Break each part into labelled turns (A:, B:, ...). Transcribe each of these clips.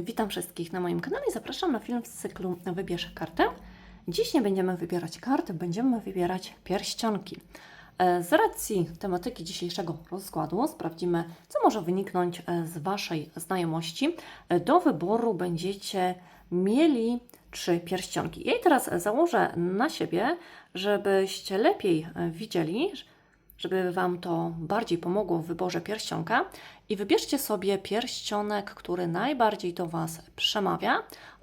A: Witam wszystkich na moim kanale i zapraszam na film z cyklu Wybierz kartę. Dziś nie będziemy wybierać kart, będziemy wybierać pierścionki. E, Z racji tematyki dzisiejszego rozkładu sprawdzimy, co może wyniknąć e, z Waszej znajomości. Do wyboru będziecie mieli trzy pierścionki. Ja je teraz założę na siebie, żebyście lepiej widzieli, żeby Wam to bardziej pomogło w wyborze pierścionka i wybierzcie sobie pierścionek, który najbardziej do Was przemawia.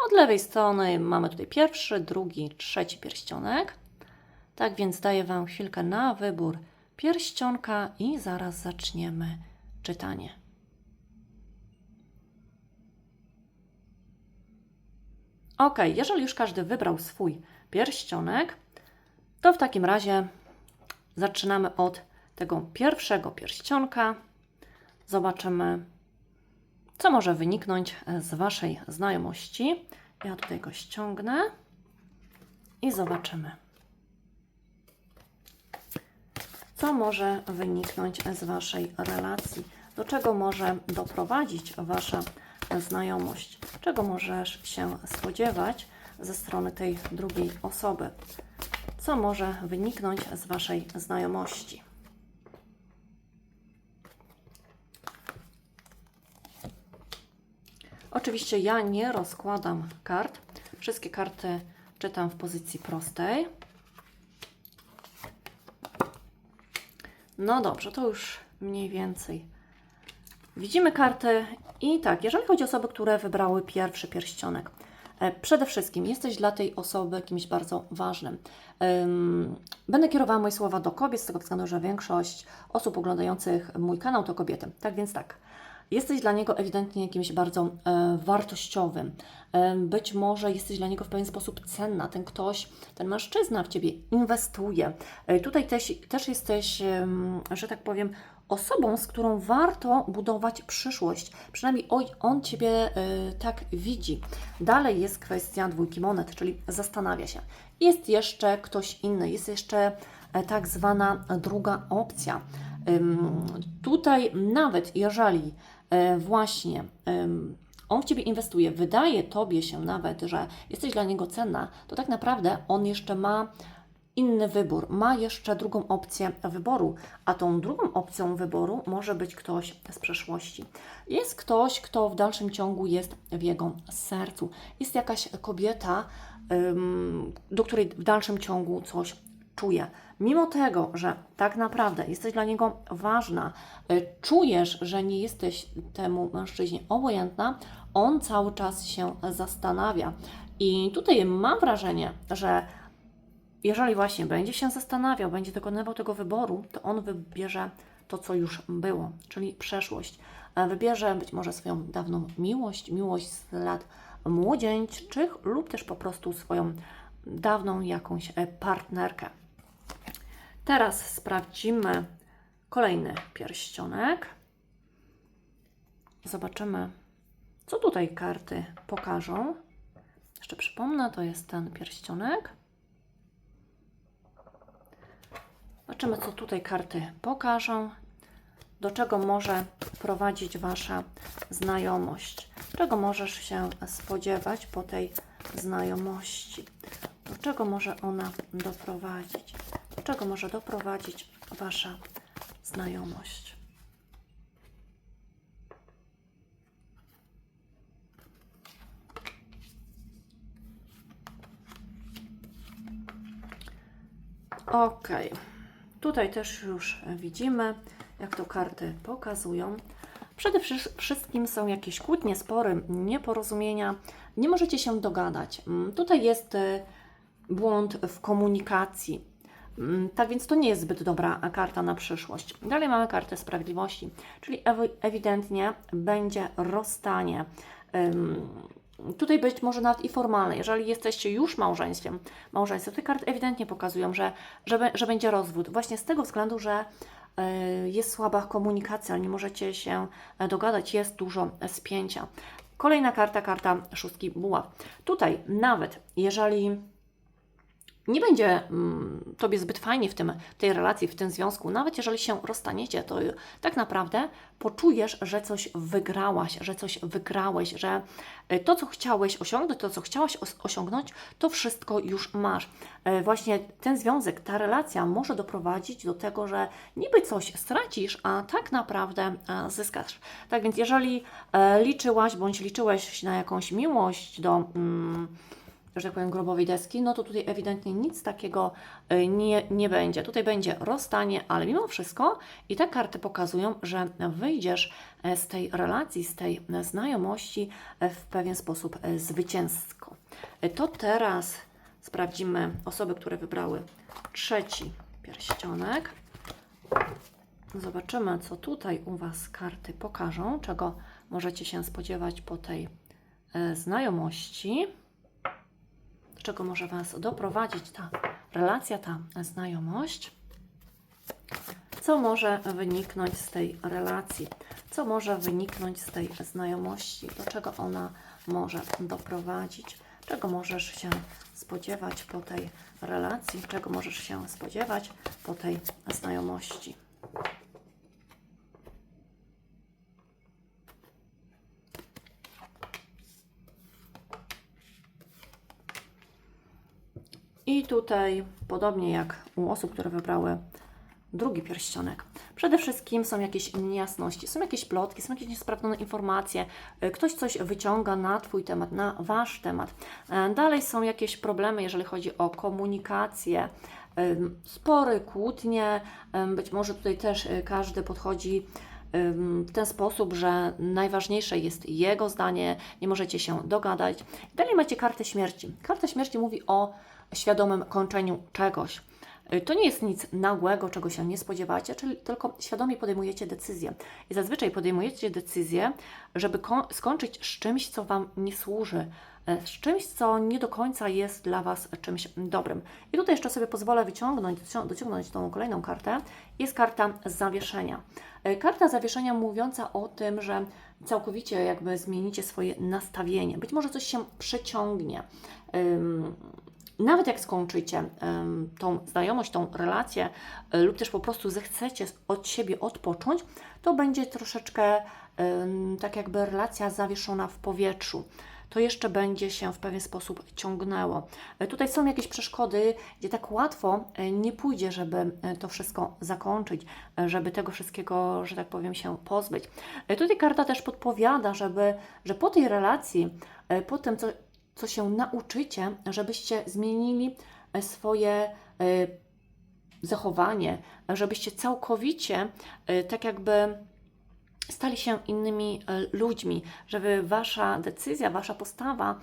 A: Od lewej strony mamy tutaj pierwszy, drugi, trzeci pierścionek. Tak więc daję Wam chwilkę na wybór pierścionka i zaraz zaczniemy czytanie. Ok, jeżeli już każdy wybrał swój pierścionek, to w takim razie Zaczynamy od tego pierwszego pierścionka. Zobaczymy, co może wyniknąć z Waszej znajomości. Ja tutaj go ściągnę i zobaczymy, co może wyniknąć z Waszej relacji, do czego może doprowadzić Wasza znajomość, czego możesz się spodziewać ze strony tej drugiej osoby co może wyniknąć z Waszej znajomości. Oczywiście ja nie rozkładam kart. Wszystkie karty czytam w pozycji prostej. No dobrze, to już mniej więcej. Widzimy karty i tak, jeżeli chodzi o osoby, które wybrały pierwszy pierścionek, Przede wszystkim jesteś dla tej osoby kimś bardzo ważnym. Ym, Będę kierowała moje słowa do kobiet, z tego względu, że większość osób oglądających mój kanał to kobiety. Tak więc tak. Jesteś dla niego ewidentnie kimś bardzo e, wartościowym. E, być może jesteś dla niego w pewien sposób cenna. Ten ktoś, ten mężczyzna w ciebie inwestuje. E, tutaj też, też jesteś, że tak powiem, osobą, z którą warto budować przyszłość. Przynajmniej on ciebie e, tak widzi. Dalej jest kwestia dwójki monet, czyli zastanawia się. Jest jeszcze ktoś inny, jest jeszcze e, tak zwana druga opcja. Tutaj nawet jeżeli e, właśnie on w Ciebie inwestuje, wydaje Tobie się nawet, że jesteś dla niego cenna, to tak naprawdę on jeszcze ma inny wybór, ma jeszcze drugą opcję wyboru, a tą drugą opcją wyboru może być ktoś z przeszłości. Jest ktoś, kto w dalszym ciągu jest w jego sercu. Jest jakaś kobieta, do której w dalszym ciągu coś czuje. Mimo tego, że tak naprawdę jesteś dla niego ważna, y, czujesz, że nie jesteś temu mężczyźnie obojętna, on cały czas się zastanawia. I tutaj mam wrażenie, że jeżeli właśnie będzie się zastanawiał, będzie dokonywał tego wyboru, to on wybierze to, co już było, czyli przeszłość. E, Wybierze być może swoją dawną miłość, miłość z lat młodzieńczych lub też po prostu swoją dawną jakąś e, partnerkę. Teraz sprawdzimy kolejny pierścionek. Zobaczymy, co tutaj karty pokażą. Jeszcze przypomnę, to jest ten pierścionek. Zobaczymy, co tutaj karty pokażą. Do czego może prowadzić Wasza znajomość? Czego możesz się spodziewać po tej znajomości? Do czego może ona doprowadzić? Do czego może doprowadzić Wasza znajomość? Ok, tutaj też już widzimy, jak to karty pokazują. Przede wszy- wszystkim są jakieś kłótnie, spory, nieporozumienia, nie możecie się dogadać. Mm, Tutaj jest y, błąd w komunikacji. Mm, Tak więc to nie jest zbyt dobra karta na przyszłość. Dalej mamy kartę sprawiedliwości, czyli ewi- ewidentnie będzie rozstanie. Tutaj być może nawet i formalne, jeżeli jesteście już małżeństwem, małżeństwem, te karty ewidentnie pokazują, że, że, że będzie rozwód. Właśnie z tego względu, że y, jest słaba komunikacja, nie możecie się e, dogadać, jest dużo e, spięcia. Kolejna karta, karta szóstki buław. Tutaj nawet jeżeli nie będzie mm, Tobie zbyt fajnie w tym, tej relacji, w tym związku. Nawet jeżeli się rozstaniecie, to tak naprawdę poczujesz, że coś wygrałaś, że coś wygrałeś, że y, to, co chciałeś osiągnąć, to, co chciałaś os- osiągnąć, to wszystko już masz. Y, Właśnie ten związek, ta relacja może doprowadzić do tego, że niby coś stracisz, a tak naprawdę e, zyskasz. Tak więc, jeżeli e, liczyłaś bądź liczyłeś na jakąś miłość do. Mm, że tak powiem, grobowej deski, no to tutaj ewidentnie nic takiego y, nie, nie będzie. Tutaj będzie rozstanie, ale mimo wszystko i te karty pokazują, że wyjdziesz e, z tej relacji, z tej e, znajomości e, w pewien sposób zwycięsko. To teraz sprawdzimy osoby, które wybrały trzeci pierścionek. Zobaczymy, co tutaj u Was karty pokażą, czego możecie się spodziewać po tej znajomości do czego może Was doprowadzić ta relacja, ta znajomość. Co może wyniknąć z tej relacji? Co może wyniknąć z tej znajomości? Do czego ona może doprowadzić? Czego możesz się spodziewać po tej relacji? Czego możesz się spodziewać po tej znajomości? I tutaj, podobnie jak u osób, które wybrały drugi pierścionek, przede wszystkim są jakieś niejasności, są jakieś plotki, są jakieś niesprawdzone informacje, ktoś coś wyciąga na Twój temat, na Wasz temat. E, Dalej są jakieś problemy, jeżeli chodzi o komunikację, spory, kłótnie, być może tutaj też y, każdy podchodzi w ten sposób, że najważniejsze jest jego zdanie, nie możecie się dogadać. Dalej macie kartę śmierci. Karta śmierci mówi o świadomym kończeniu czegoś. Y, To nie jest nic nagłego, czego się nie spodziewacie, czyli tylko świadomie podejmujecie decyzję. I zazwyczaj podejmujecie decyzję, żeby ko- skończyć z czymś, co Wam nie służy, e, z czymś, co nie do końca jest dla Was czymś dobrym. I tutaj jeszcze sobie pozwolę wyciągnąć, docią- dociągnąć tą kolejną kartę. Jest karta zawieszenia. E, Karta zawieszenia mówiąca o tym, że całkowicie jakby zmienicie swoje nastawienie. Być może coś się przeciągnie. Nawet jak skończycie tą znajomość, tą relację, y, lub też po prostu zechcecie od siebie odpocząć, to będzie troszeczkę tak jakby relacja zawieszona w powietrzu. To jeszcze będzie się w pewien sposób ciągnęło. Y, Tutaj są jakieś przeszkody, gdzie tak łatwo y, nie pójdzie, żeby to wszystko zakończyć, żeby tego wszystkiego, że tak powiem, się pozbyć. Tutaj karta też podpowiada, żeby, że po tej relacji, po tym, co, co się nauczycie, żebyście zmienili e, swoje e, zachowanie, żebyście całkowicie e, tak jakby stali się innymi ludźmi, żeby wasza decyzja, wasza postawa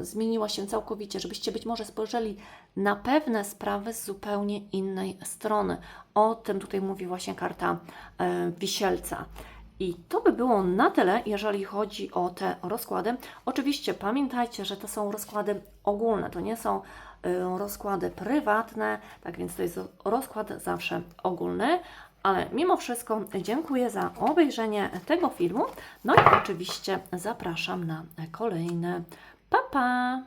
A: zmieniła się całkowicie, żebyście być może spojrzeli na pewne sprawy z zupełnie innej strony. O tym tutaj mówi właśnie karta wisielca. I to by było na tyle, jeżeli chodzi o te rozkłady. Oczywiście pamiętajcie, że to są rozkłady ogólne, to nie są y, rozkłady prywatne, tak więc to jest rozkład zawsze ogólny. Ale mimo wszystko dziękuję za obejrzenie tego filmu. No i oczywiście zapraszam na kolejne. Pa, pa!